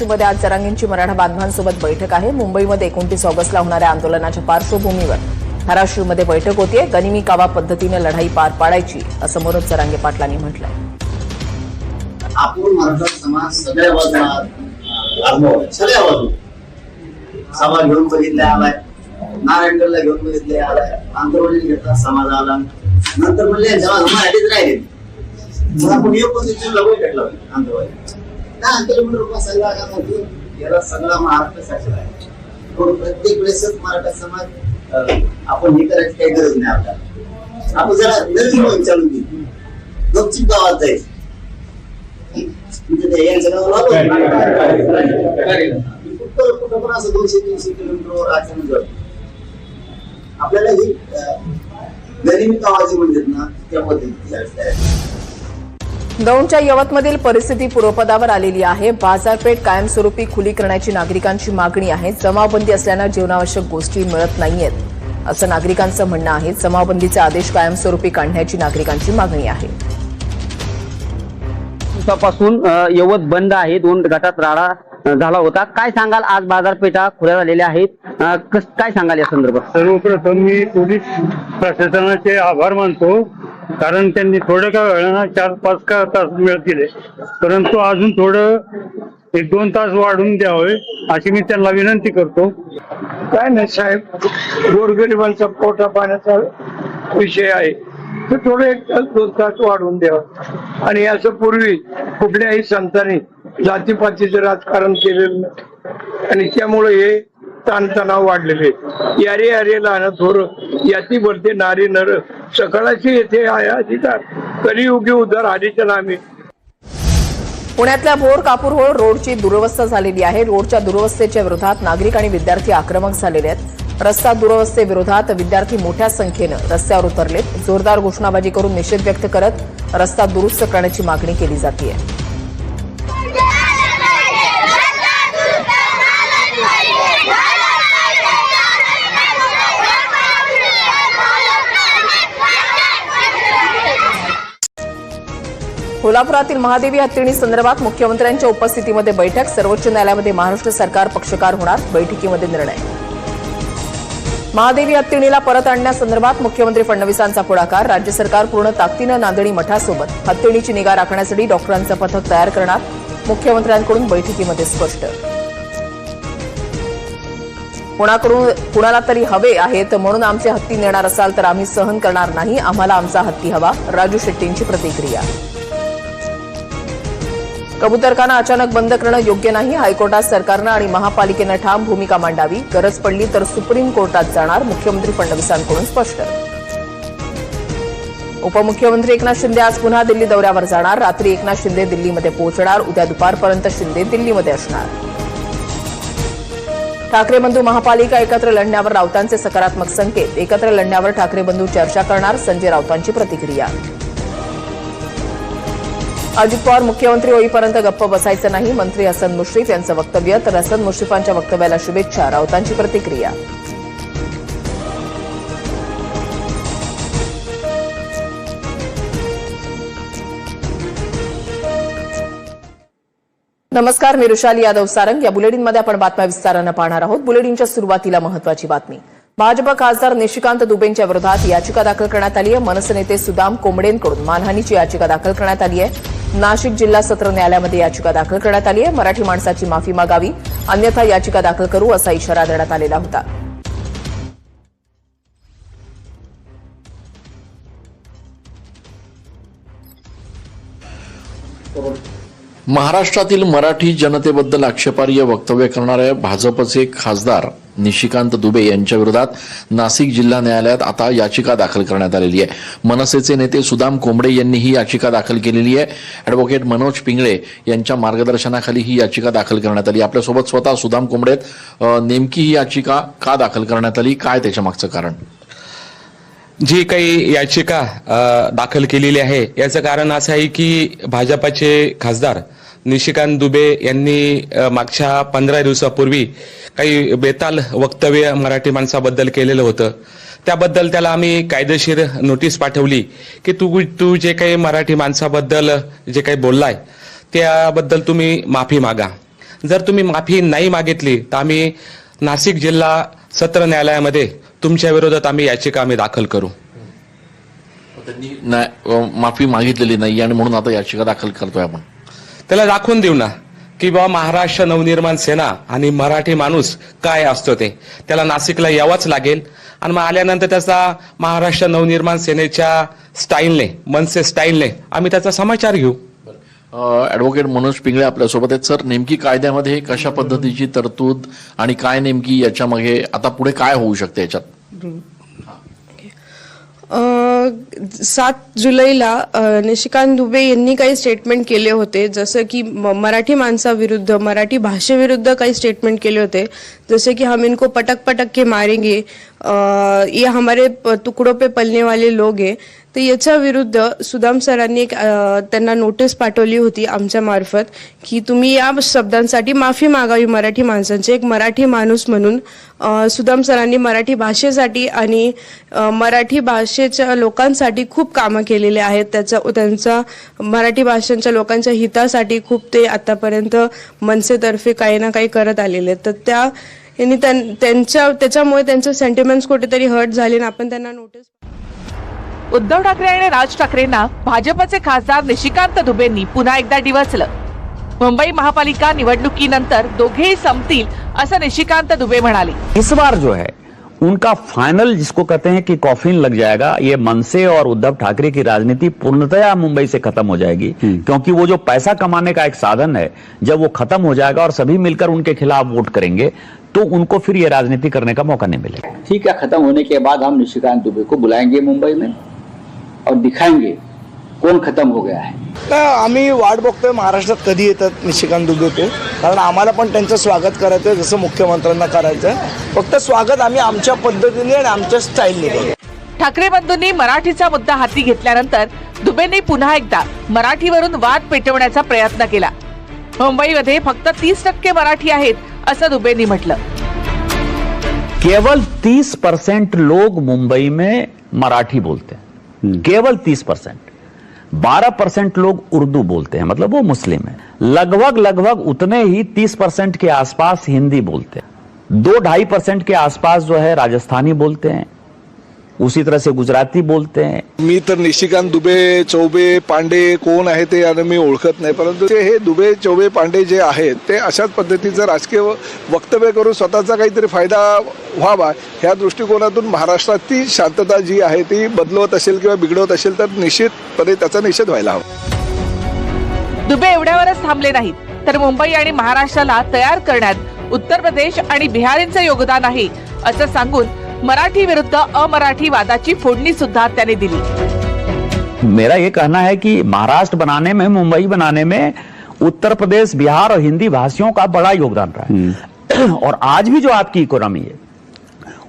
धाराशिवमध्ये आज जरांगींची मराठा बांधवांसोबत बैठक आहे. मुंबईमध्ये एकोणतीस ऑगस्टला होणाऱ्या आंदोलनाच्या पार्श्वभूमीवर धाराशिवमध्ये बैठक होतीये. गनिमी कावा पद्धतीने लढाई पार पाडायची असं मनोज जरांगे पाटलांनी म्हटलंय. आपण मराठा समाज सगळ्या बाजूला सगळ्या बाजू समाज घेऊन बघितले आलाय. नारायणगडला घेऊन बघितले आलाय. आंतरवाडी घेतला समाज आला. नंतर म्हणले जेव्हा मराठीत राहिले. मग आपण एक पोझिशनला बघू भेटला. आंतरवाडी दहा किलोमीटर रुपये सगळा का याला सगळा महाराष्ट्र शासन आहे म्हणून प्रत्येक वेळेसच मराठा समाज आपण हे करायची काही गरज नाही आपल्याला आपण जरा नवीन मोहीम चालू केली गपचिप गावात जायचं कुठं कुठं पण असं दोनशे तीनशे किलोमीटरवर अचानक जातो आपल्याला ही गरिबी गनिमी गावाची म्हणतात ना त्या पद्धतीची दौंडच्या यवतमधील परिस्थिती पूर्वपदावर आलेली आहे. बाजारपेठ कायमस्वरूपी खुली करण्याची नागरिकांची मागणी आहे. जमावबंदी असल्यानं जीवनावश्यक गोष्टी मिळत नाहीयेत असं नागरिकांचं म्हणणं आहे. जमावबंदीचे आदेश कायमस्वरूपी काढण्याची नागरिकांची मागणी आहे. दिवसापासून यवत बंद आहे. दोन गटात राडा झाला होता. काय सांगाल? आज बाजारपेठा खुल्या झालेल्या आहेत. काय सांगाल या संदर्भात? सर्वप्रथम मी पोलीस प्रशासनाचे आभार मानतो. कारण त्यांनी थोड्या का वेळानं चार पाच का तास वेळ दिले. परंतु अजून थोडं एक दोन तास वाढून द्यावे अशी मी त्यांना विनंती करतो. काय नाही साहेब गोरगरिबांचा पोटा पाण्याचा विषय आहे. तर थोडं एक तास दोन तास वाढवून द्यावं. आणि असं पूर्वी कुठल्याही संतांनी जातीपातीचं राजकारण केलेलं नाही. आणि त्यामुळे हे ताणतणाव वाढलेले यारे यारे लहान थोर याती भरते नारी नर. सकळाची येथे आहे अधिकार. कलियुगी उदार आधीच्या नामी पुण्यातल्या भोर कापूरहोळ रोडची दुरवस्था झालेली आहे. रोडच्या दुरवस्थेच्या विरोधात नागरिक आणि विद्यार्थी आक्रमक झालेले आहेत. रस्ता दुरवस्थेविरोधात विद्यार्थी मोठ्या संख्येनं रस्त्यावर उतरलेत. जोरदार घोषणाबाजी करून निषेध व्यक्त करत रस्ता दुरुस्त करण्याची मागणी केली जाते कोल्हापुरातील महादेवी हत्तीणी संदर्भात मुख्यमंत्र्यांच्या उपस्थितीमध्ये बैठक. सर्वोच्च न्यायालयामध्ये महाराष्ट्र सरकार पक्षकार होणार बैठकीमध्ये निर्णय. महादेवी हत्तीणीला परत आणण्यासंदर्भात मुख्यमंत्री फडणवीसांचा पुढाकार. राज्य सरकार पूर्ण ताकदीनं नांदणी मठासोबत. हत्तीणीची निगा राखण्यासाठी डॉक्टरांचं पथक तयार करणार मुख्यमंत्र्यांकडून बैठकीमध्ये स्पष्ट. कुणाकडून कुणाला तरी हवे आहेत म्हणून आमचे हत्ती नेणार असाल तर आम्ही सहन करणार नाही. आम्हाला आमचा हत्ती हवा. राजू शेट्टींची प्रतिक्रिया. कबुतरखाना अचानक बंद करणं योग्य नाही. हायकोर्टात सरकारनं आणि महापालिकेनं ठाम भूमिका मांडावी. गरज पडली तर सुप्रीम कोर्टात जाणार मुख्यमंत्री फडणवीसांकडून स्पष्ट. उपमुख्यमंत्री एकनाथ शिंदे आज पुन्हा दिल्ली दौऱ्यावर जाणार. रात्री एकनाथ शिंदे दिल्लीमध्ये पोहोचणार. उद्या दुपारपर्यंत शिंदे दिल्लीमध्ये असणार. ठाकरे बंधू महापालिका एकत्र लढण्यावर राऊतांचे सकारात्मक संकेत. एकत्र लढण्यावर ठाकरे बंधू चर्चा करणार. संजय राऊतांची प्रतिक्रिया. अजित पवार मुख्यमंत्री होईपर्यंत गप्प बसायचं नाही मंत्री हसन मुश्रीफ यांचं वक्तव्य तर हसन मुश्रीफांच्या वक्तव्याला शुभेच्छा राऊतांची प्रतिक्रिया. नमस्कार मी रुशाली यादव सारंग. या बुलेटिनमध्ये आपण बातम्या विस्तारानं पाहणार आहोत. बुलेटिनच्या सुरुवातीला महत्वाची बातमी. भाजप खासदार निशिकांत दुबेंच्या विरोधात याचिका दाखल करण्यात आली आहे. मनसे नेते सुदाम कोंबडेंकडून मानहानीची याचिका दाखल करण्यात आली आहे. नाशिक जिल्हा सत्र न्यायालयामध्ये याचिका दाखल करण्यात आली आहे. मराठी माणसाची माफी मागावी अन्यथा याचिका दाखल करू असा इशारा देण्यात आलेला होता. महाराष्ट्रातील मराठी जनतेबद्दल आक्षेपार्ह वक्तव्य करणाऱ्या भाजपचे खासदार निशिकांत दुबे यांच्या विरोधात नाशिक जिल्हा न्यायालयात आता याचिका दाखल करण्यात आलेली आहे. मनसेचे नेते सुदाम कोंबडे यांनी ही याचिका दाखल केलेली आहे. ॲडव्होकेट मनोज पिंगळे यांच्या मार्गदर्शनाखाली ही याचिका दाखल करण्यात आली. आपल्यासोबत स्वतः सुदाम कोंबडे नेमकी ही याचिका का दाखल करण्यात आली? काय त्याच्या मागचं कारण? जी काही याचिका दाखल केलेली आहे याचं कारण असं आहे की भाजपाचे खासदार निशिकांत दुबे यांनी मागच्या पंधरा दिवसापूर्वी काही बेताल वक्तव्य मराठी माणसाबद्दल केलेलं होतं. त्याबद्दल त्याला आम्ही कायदेशीर नोटीस पाठवली की तू तू जे काही मराठी माणसाबद्दल जे काही बोललाय त्याबद्दल तुम्ही माफी मागा. जर तुम्ही माफी नाही मागितली तर आम्ही नाशिक जिल्हा सत्र न्यायालयामध्ये तुमच्या विरोधात आम्ही याचिका आम्ही दाखल करू. त्यांनी माफी मागितलेली नाही आणि म्हणून आता याचिका दाखल करतोय आपण. त्याला दाखवून देऊ ना. की बाबा महाराष्ट्र नवनिर्माण सेना आणि मराठी माणूस काय असतो ते. त्याला नाशिकला यावंच लागेल. आणि मग आल्यानंतर त्याचा महाराष्ट्र नवनिर्माण सेनेच्या स्टाईलने मनसे स्टाईलने आम्ही त्याचा समाचार घेऊ. ऍडव्होकेट मनोज पिंगळे आपल्यासोबत आहेत. सर नेमकी कायद्यामध्ये कशा पद्धतीची तरतूद आणि काय नेमकी याच्यामागे आता पुढे काय होऊ शकते याच्यात? सात जुलैला निशिकांत दुबे यांनी काही स्टेटमेंट केले होते. जसं की म- मराठी माणसाविरुद्ध मराठी भाषेविरुद्ध काही स्टेटमेंट केले होते. जसे की हम इनको पटक पटक के मारेंगे ये हमारे तुकडो पे पलने वाले लोग आहे तर याच्या विरुद्ध सुदाम सरांनी एक त्यांना नोटीस पाठवली होती आमच्या मार्फत की तुम्ही या शब्दांसाठी माफी मागावी मराठी माणसांची. एक मराठी माणूस म्हणून सुदाम सरांनी मराठी भाषेसाठी आणि मराठी भाषेच्या लोकांसाठी खूप कामं केलेले आहेत. त्याचा त्यांचा मराठी भाषांच्या लोकांच्या हितासाठी खूप ते आतापर्यंत मनसेतर्फे काही ना काही करत आलेले आहेत. तर त्या यांनी त्यां- त्यांच्या त्याच्यामुळे त्यांचे सेंटिमेंट्स कुठेतरी हर्ट झाले आणि आपण त्यांना नोटीस उद्धव ठाकरे आणि राज ठाकरेंना भाजपचे खासदार निशिकांत दुबेंनी पुन्हा एकदा डिवचलं. मुंबई महापालिका निवडणुकीनंतर दोघेही संपतील असं निशिकांत दुबे म्हणाले. इस बार जो है उनका फाइनल जिसको कहते हैं कि कॉफिन लग जाएगा ये मनसे और उद्धव ठाकरे की राजनीति पूर्णतया मुंबई से खत्म हो जाएगी। क्योंकि वो जो पैसा कमाने का एक साधन है जब वो खत्म हो जाएगा और सभी मिलकर उनके खिलाफ वोट करेंगे तो उनको फिर ये राजनीति करने का मौका नहीं मिलेगा। ठीक है खत्म होने के बाद हम निशिकांत दुबे को बुलाएंगे मुंबई में। और दिखाएंगे कौन खत्म हो गया है। आम्ही वाट बघतोय महाराष्ट्रात कधी येतात निशिकांत दुबे ते. कारण आम्हाला पण त्यांचं स्वागत करायचं आहे जसं मुख्यमंत्र्यांना करायचं आहे फक्त स्वागत आम्ही आमच्या पद्धतीने आणि आमच्या स्टाईलने करू ठाकरे बंधूंनी मराठीचा मुद्दा हाती घेतल्यानंतर दुबेंनी पुन्हा एकदा मराठीवरून वाद पेटवण्याचा प्रयत्न केला. मुंबईमध्ये फक्त तीस टक्के मराठी आहेत असं दुबेंनी म्हटलं. केवल 30 परसेंट लोग मुंबई में मराठी बोलते हैं. केवल 30 परसेंट। बारह परसेंट लोग उर्दू बोलते हैं मतलब वो मुस्लिम है। लगभग लगभग उतने ही 30 परसेंट के आसपास हिंदी बोलते हैं। दो ढाई परसेंट के आसपास जो है राजस्थानी बोलते हैं। उसी तरह से गुजराती बोलते हैं। मी तर निशिकांत दुबे चौबे पांडे कोण आहे ते आता मी ओळखत नाही परंतु ते हे दुबे चौबे पांडे जे आहेत ते अशाच पद्धतीचं राजकीय वक्तव्य करून स्वतःचा काहीतरी फायदा व्हावा ह्या दृष्टिकोनातून महाराष्ट्रातील शांतता जी आहे ती बदलवत असेल किंवा बिघडवत असेल तर निश्चितपणे त्याचा निषेध व्हायला हवा. दुबे एवढ्यावरच थांबले नाहीत तर मुंबई आणि महाराष्ट्राला तयार करण्यात उत्तर प्रदेश आणि बिहारींचं योगदान आहे असं सांगून मराठी विरुद्ध अमराठी वादाची फोडणी सुद्धा त्याने दिली. मेरा ये कहना है कि महाराष्ट्र बनाने में मुंबई बनाने में उत्तर प्रदेश बिहार और हिंदी भाषियों का बड़ा योगदान रहा है। और आज भी जो आपकी इकोनॉमी है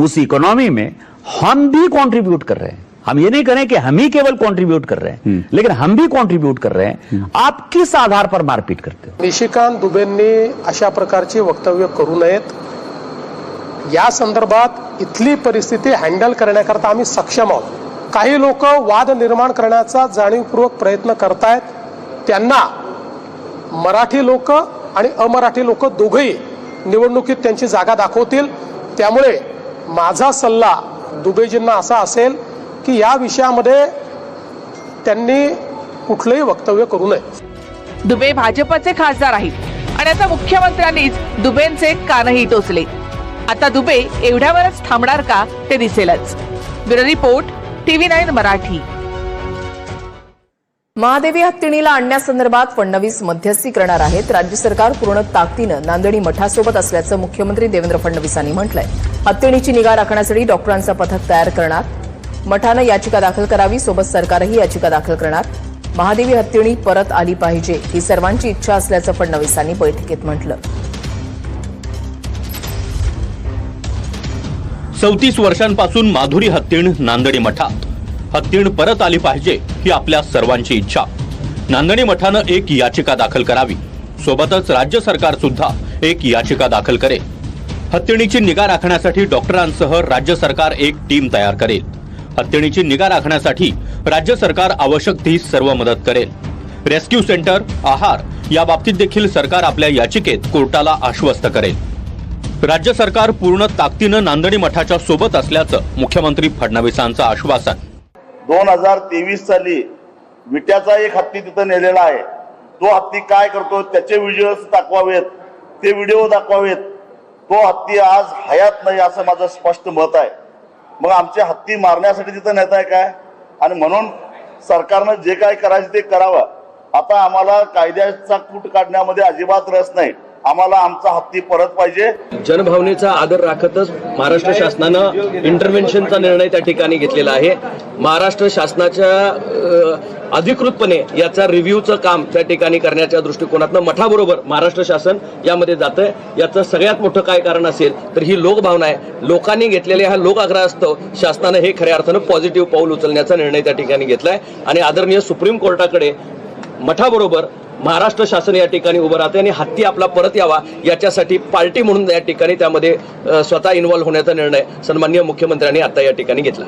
उस इकोनॉमी में हम भी कंट्रीब्यूट कर रहे हैं। हम ये नहीं करें कि हम ही केवल कंट्रीब्यूट कर रहे हैं लेकिन हम भी कंट्रीब्यूट कर रहे हैं। आप किस आधार पर मारपीट करते हो? निशिकांत दुबेंनी अशा प्रकारची वक्तव्य करू नयेत. या संदर्भात इथली परिस्थिती हँडल करण्याकरता आम्ही सक्षम आहोत. काही लोक वाद निर्माण करण्याचा जाणीवपूर्वक प्रयत्न करतायत. त्यांना मराठी लोक आणि अमराठी लोक दोघेही निवडणुकीत त्यांची जागा दाखवतील. त्यामुळे माझा सल्ला दुबेजींना असा असेल की या विषयामध्ये त्यांनी कुठलंही वक्तव्य करू नये. दुबे भाजपचे खासदार आहेत. आणि आता मुख्यमंत्र्यांनीच दुबेंचे कानही टोचले. आता दुबे एवढ्यावरच थांबणार का ते दिसेलच. Bureau report TV nine Marathi. Mahadevi हत्तीणीला आणण्यासंदर्भात फडणवीस मध्यस्थी करणार आहेत. राज्य सरकार पूर्ण ताकदीनं नांदणी मठासोबत असल्याचं मुख्यमंत्री देवेंद्र फडणवीसांनी म्हटलंय. हत्तीणीची निगा राखण्यासाठी डॉक्टरांचं पथक तयार करणार. मठानं याचिका दाखल करावी सोबत सरकारही याचिका दाखल करणार. महादेवी हत्तीणी परत आली पाहिजे ही सर्वांची इच्छा असल्याचं फडणवीसांनी बैठकीत म्हटलं. चौतीस वर्षांपासून माधुरी हत्तीण नांदणी मठात. हत्तीण परत आली पाहिजे ही आपल्या सर्वांची इच्छा. नांदणी मठानं एक याचिका दाखल करावी. सोबतच राज्य सरकार सुद्धा एक याचिका दाखल करेल. हत्तीणीची निगा राखण्यासाठी डॉक्टरांसह राज्य सरकार एक टीम तयार करेल. हत्तीणीची निगा राखण्यासाठी राज्य सरकार आवश्यक ती सर्व मदत करेल. रेस्क्यू सेंटर आहार या बाबतीत देखील सरकार आपल्या याचिकेत कोर्टाला आश्वस्त करेल. राज्य सरकार पूर्ण ताकदीनं नांदणी मठाच्या सोबत असल्याचं मुख्यमंत्री फडणवीसांचं आश्वासन. दोन हजार तेवीस साली विट्याचा एक हत्ती तिथं नेलेला आहे. तो हत्ती काय करतो त्याचे व्हिडिओ दाखवावेत. ते व्हिडिओ दाखवावेत. तो हत्ती आज हयात नाही असं माझं स्पष्ट मत आहे. मग आमचे हत्ती मारण्यासाठी तिथं नेत आहे काय? आणि म्हणून सरकारनं जे काय करायचं ते करावं. आता आम्हाला कायद्याचा कूट काढण्यामध्ये अजिबात रस नाही. आम्हाला आमचा हत्ती परत पाहिजे. जनभावनेचा आदर राखतच महाराष्ट्र शासनानं इंटरव्हेन्शनचा निर्णय त्या ठिकाणी घेतलेला आहे. महाराष्ट्र शासनाच्या अधिकृतपणे याचा रिव्ह्यूचं काम त्या ठिकाणी करण्याच्या दृष्टिकोनातनं मठाबरोबर महाराष्ट्र शासन यामध्ये जातंय. याचं सगळ्यात मोठं काय कारण असेल तर ही लोकभावना आहे. लोकांनी घेतलेल्या हा लोक आग्रह असतो शासनानं हे खऱ्या अर्थानं पॉझिटिव्ह पाऊल उचलण्याचा निर्णय त्या ठिकाणी घेतलाय. आणि आदरणीय सुप्रीम कोर्टाकडे मठाबरोबर महाराष्ट्र शासन या ठिकाणी उभं राहते आणि हत्ती आपला परत यावा याच्यासाठी पार्टी म्हणून या ठिकाणी त्यामध्ये स्वतः इन्व्हॉल्व्ह होण्याचा निर्णय सन्माननीय मुख्यमंत्र्यांनी आता या ठिकाणी घेतला.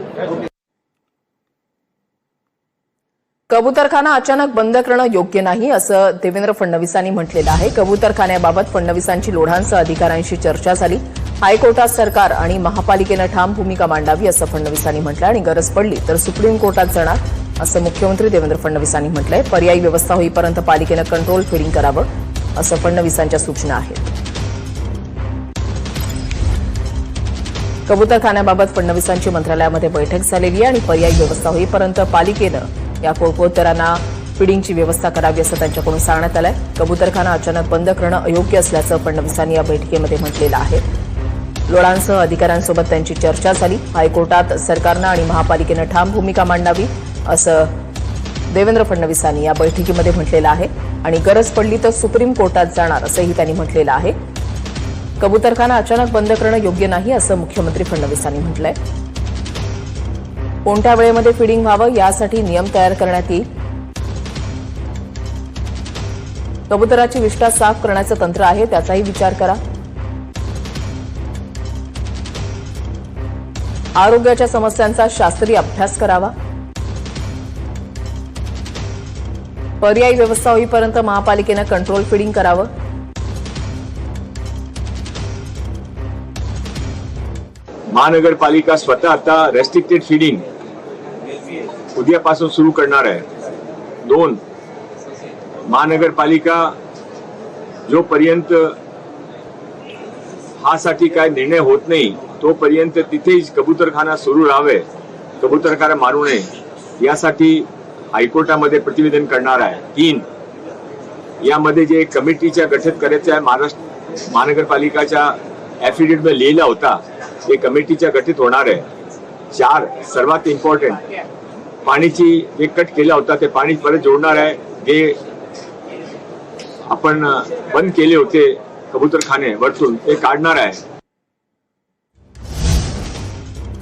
कबूतरखाना अचानक बंद करणं योग्य नाही असं देवेंद्र फडणवीसांनी म्हटलेलं आहे. कबूतरखान्याबाबत फडणवीसांची लोढांसह अधिकाऱ्यांशी चर्चा झाली. हायकोर्टात सरकार आणि महापालिकेनं ठाम भूमिका मांडावी असं फडणवीसांनी म्हटलं आणि गरज पडली तर सुप्रीम कोर्टात जाणार. असं मुख्यमंत्री देवेंद्र फडणवीसांनी म्हटलंय. पर्यायी व्यवस्था होईपर्यंत पालिकेनं कंट्रोल फिरिंग करावं असं फडणवीसांच्या सूचना आहेत. कबूतरखान्याबाबत फडणवीसांची मंत्रालयामध्ये बैठक झालेली आहे आणि पर्यायी व्यवस्था होईपर्यंत पालिकेनं या कोळकोतरांना फिडिंगची व्यवस्था करावी असं त्यांच्याकडून सांगण्यात आलंय. कबूतरखाना अचानक बंद करणं अयोग्य असल्याचं फडणवीसांनी या बैठकीमध्ये म्हटलेलं आहे. लोडांसह अधिकाऱ्यांसोबत त्यांची चर्चा झाली. हायकोर्टात सरकारनं आणि महापालिकेनं ठाम भूमिका मांडावी असं देवेंद्र फडणवीसांनी या बैठकीमध्ये म्हटलेलं आहे. आणि गरज पडली तर सुप्रीम कोर्टात जाणार असंही त्यांनी म्हटलेलं आहे. कबूतरखाना अचानक बंद करणं योग्य नाही असं मुख्यमंत्री फडणवीसांनी म्हटलंय. कोणत्या वेळेमध्ये फिडिंग व्हावं यासाठी नियम तयार करण्यात येईल? कबुतराची विष्ठा साफ करण्याचं तंत्र आहे त्याचाही विचार करा. आरोग्याच्या समस्यांचा शास्त्रीय अभ्यास करावा. पर्यायी व्यवस्था होईपर्यंत महापालिकेनं कंट्रोल फिडिंग करावं. महानगरपालिका स्वतः आता रेस्ट्रिक्टेड फीडिंग उद्यापासून सुरू करणार आहे. दोन महानगरपालिका जोपर्यंत हा साठी काय निर्णय होत नाही तोपर्यंत तिथेच कबूतरखाना सुरू राहावे कबूतरखाना मारू नये यासाठी हायकोर्टामध्ये प्रतिवेदन करणार आहे. तीन यामध्ये जे कमिटीच्या गठित करायचं आहे महाराष्ट्र महानगरपालिकाच्या ऍफिडेविटमध्ये लिहिला होता ते कमिटीच्या गठीत होणार आहे. चार सर्वात इम्पॉर्टंट पाणीची जे कट केला होता ते पाणी परत जोडणार आहे. जे आपण बंद केले होते कबूतरखाने वरतून ते काढणार आहे.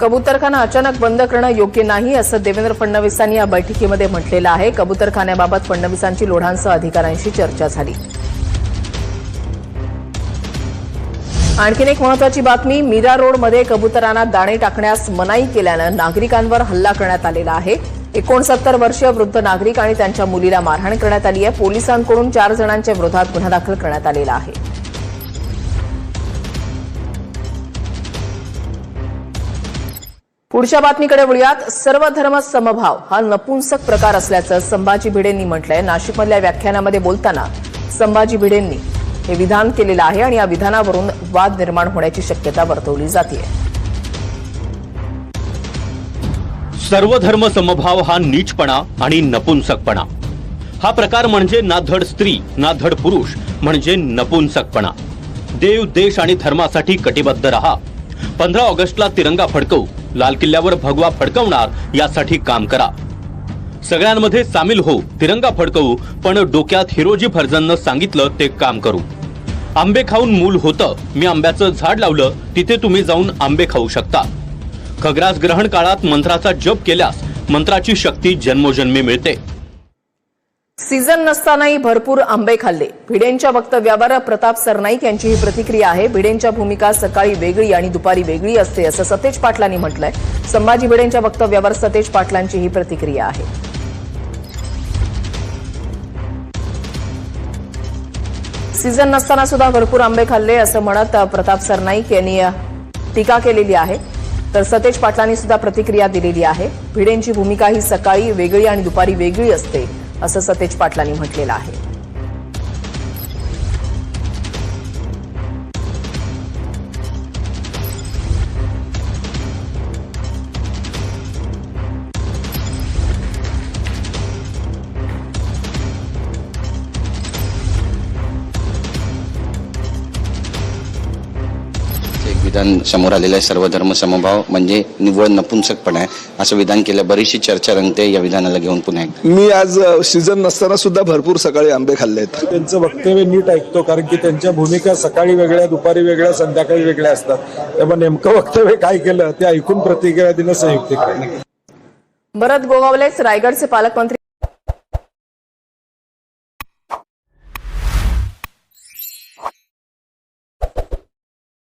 कबूतरखाना अचानक बंद करणं योग्य नाही असं देवेंद्र फडणवीसांनी या बैठकीमध्ये म्हटलेलं आहे. कबूतरखान्याबाबत फडणवीसांची लोढांसह अधिकाऱ्यांशी चर्चा झाली. आणखीन एक महत्वाची बातमी मीरा रोडमध्ये कबुतरांना दाणे टाकण्यास मनाई केल्यानं नागरिकांवर हल्ला करण्यात आलेला आहे. एकोणसत्तर वर्षीय वृद्ध नागरिक आणि त्यांच्या मुलीला मारहाण करण्यात आली आहे. पोलिसांकडून चार जणांच्या विरोधात गुन्हा दाखल करण्यात आलेला आहे. पुढच्या बातमीकडे वळूयात. सर्व धर्म समभाव हा नपुंसक प्रकार असल्याचं संभाजी भिडेंनी म्हटलंय. नाशिकमधल्या व्याख्यानामध्ये बोलताना संभाजी भिडेंनी हे विधान केलेलं आहे आणि या विधानावरून वाद निर्माण होण्याची शक्यता वर्तवली जाते सर्व धर्म समभाव हा नीचपणा आणि नपुंसकपणा. हा प्रकार म्हणजे ना धड स्त्री ना धड पुरुष म्हणजे नपुंसकपणा. देव देश आणि धर्मासाठी कटिबद्ध रहा. पंधरा ऑगस्टला तिरंगा फडकवू. लाल किल्ल्यावर भगवा फडकवणार यासाठी काम करा. सगळ्यांमध्ये सामील हो तिरंगा फडकवू पण डोक्यात हिरोजी फर्जननं सांगितलं ते काम करू. आंबे खाऊन मूल होतं मी आंब्याचं झाड लावलं तिथे तुम्ही जाऊन आंबे खाऊ शकता. खग्रास ग्रहण काळात मंत्राचा जप केल्यास मंत्राची शक्ती जन्मोजन्मी मिळते. सीझन नसतानाही भरपूर आंबे खाल्ले. भिडेंच्या वक्तव्यावर प्रताप सरनाईक यांची ही प्रतिक्रिया आहे. भिडेंच्या भूमिका सकाळी वेगळी आणि दुपारी वेगळी असते असं सतेज पाटलांनी म्हटलंय. संभाजी भिडेंच्या वक्तव्यावर सतेज पाटलांची ही प्रतिक्रिया आहे. सीझन नसताना सुद्धा भरपूर आंबे खाल्ले असं म्हणत प्रताप सरनाईक यांनी टीका केलेली आहे. तर सतेज पाटलांनी सुद्धा प्रतिक्रिया दिलेली आहे. भिडेंची भूमिका ही सकाळी वेगळी आणि दुपारी वेगळी असते. असं सतेज पाटलांनी म्हटलेलं आहे. विधान समोर आलेलं आहे सर्वधर्म समभाव म्हणजे निव्वळ नपुंसकपणा आहे. असं विधान केलं बरीचशी चर्चा रंगते या विधानाला घेऊन पुन्हा एकदा. मी आज सीझन नसताना सुद्धा भरपूर सकाळी आंबे खाल्ले आहेत. त्यांचं वक्तव्य नीट ऐकतो कारण की त्यांच्या भूमिका सकाळी वेगळ्या दुपारी वेगळ्या संध्याकाळी वेगळ्या असतात. त्यामुळे नेमकं वक्तव्य काय केलं ते ऐकून प्रतिक्रिया देणं संयुक्त भरत गोगावलेच रायगडचे पालकमंत्री